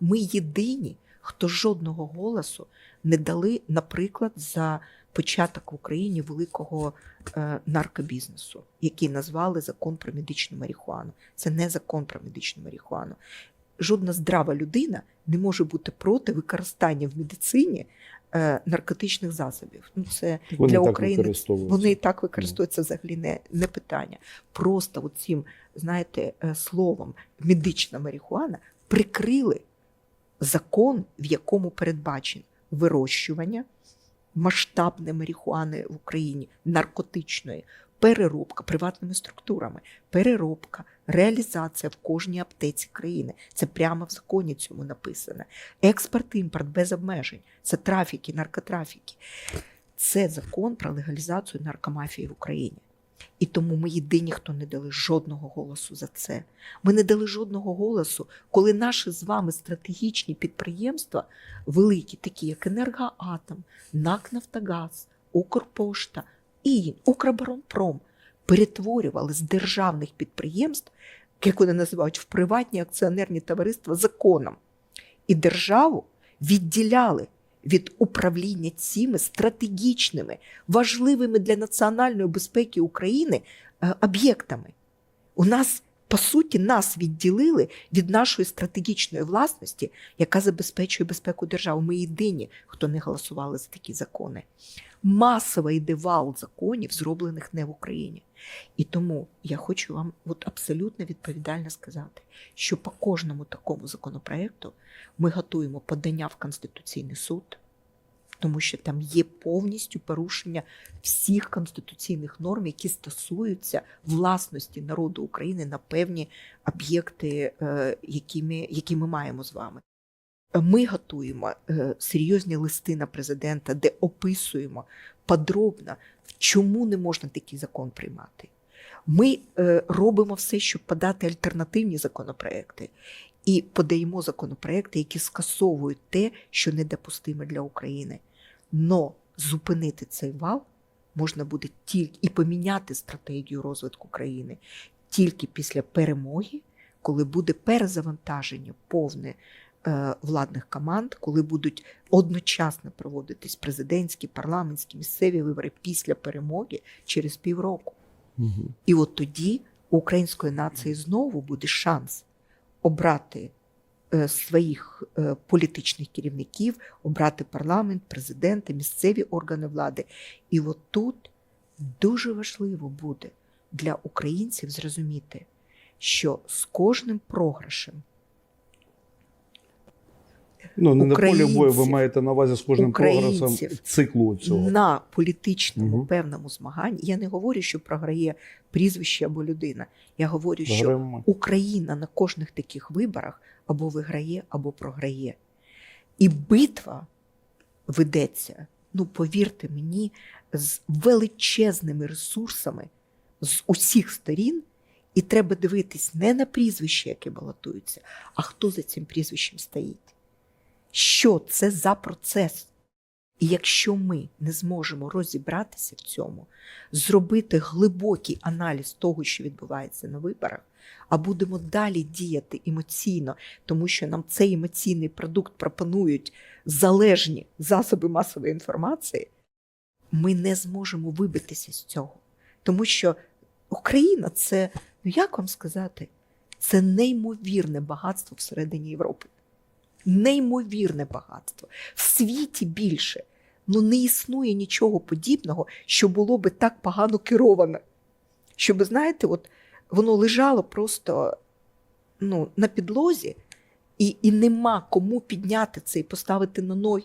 Ми єдині, хто жодного голосу не дали, наприклад, за початок в Україні великого е, наркобізнесу, який назвали закон про медичну марихуану. Це не закон про медичну марихуану. Жодна здрава людина не може бути проти використання в медицині е, наркотичних засобів. Ну, це Вони для України вони і так використовуються взагалі не, не питання. Просто цим, знаєте, е, словом медична марихуана прикрили закон, в якому передбачено вирощування масштабне марихуани в Україні, наркотичної, переробка приватними структурами, переробка, реалізація в кожній аптеці країни. Це прямо в законі цьому написано. Експорт, імпорт без обмежень. Це трафіки, наркотрафіки. Це закон про легалізацію наркомафії в Україні. І тому ми єдині, хто не дали жодного голосу за це. Ми не дали жодного голосу, коли наші з вами стратегічні підприємства, великі, такі як Енергоатом, НАК Нафтогаз, Укрпошта і Укроборонпром, перетворювали з державних підприємств, як вони називають, в приватні акціонерні товариства законом. І державу відділяли від управління цими стратегічними, важливими для національної безпеки України е, об'єктами. У нас, по суті, нас відділили від нашої стратегічної власності, яка забезпечує безпеку держави. Ми єдині, хто не голосували за такі закони. Масово йде вал законів, зроблених не в Україні. І тому я хочу вам от абсолютно відповідально сказати, що по кожному такому законопроекту ми готуємо подання в Конституційний суд, тому що там є повністю порушення всіх конституційних норм, які стосуються власності народу України на певні об'єкти, е, які ми, які ми маємо з вами. Ми готуємо е, серйозні листи на президента, де описуємо подробно, чому не можна такий закон приймати. Ми е, робимо все, щоб подати альтернативні законопроекти, і подаємо законопроекти, які скасовують те, що недопустимо для України. Но зупинити цей вал можна буде тільки і поміняти стратегію розвитку країни тільки після перемоги, коли буде перезавантаження повне е, владних команд, коли будуть одночасно проводитись президентські, парламентські, місцеві вибори після перемоги через півроку. Мгм. І от тоді у української нації знову буде шанс обрати е, своїх е, політичних керівників, обрати парламент, президента, місцеві органи влади. І от тут дуже важливо буде для українців зрозуміти, що з кожним програшем Ну, не на полі бою, ви маєте на увазі з кожним прогресом циклу цього. на політичному Мгм. певному змаганні. Я не говорю, що програє прізвище або людина. Я говорю, що Заграємо ми. Україна на кожних таких виборах або виграє, або програє. І битва ведеться, ну повірте мені, з величезними ресурсами з усіх сторін. І треба дивитись не на прізвище, яке балотується, а хто за цим прізвищем стоїть. Що це за процес? І якщо ми не зможемо розібратися в цьому, зробити глибокий аналіз того, що відбувається на виборах, а будемо далі діяти емоційно, тому що нам цей емоційний продукт пропонують залежні засоби масової інформації, ми не зможемо вибитися з цього. Тому що Україна це, ну як вам сказати, це неймовірне багатство всередині Європи. Неймовірне багатство. В світі більше. Ну не існує нічого подібного, що було би так погано кероване. Щоб, знаєте, от воно лежало просто ну, на підлозі, і, і нема кому підняти це і поставити на ноги.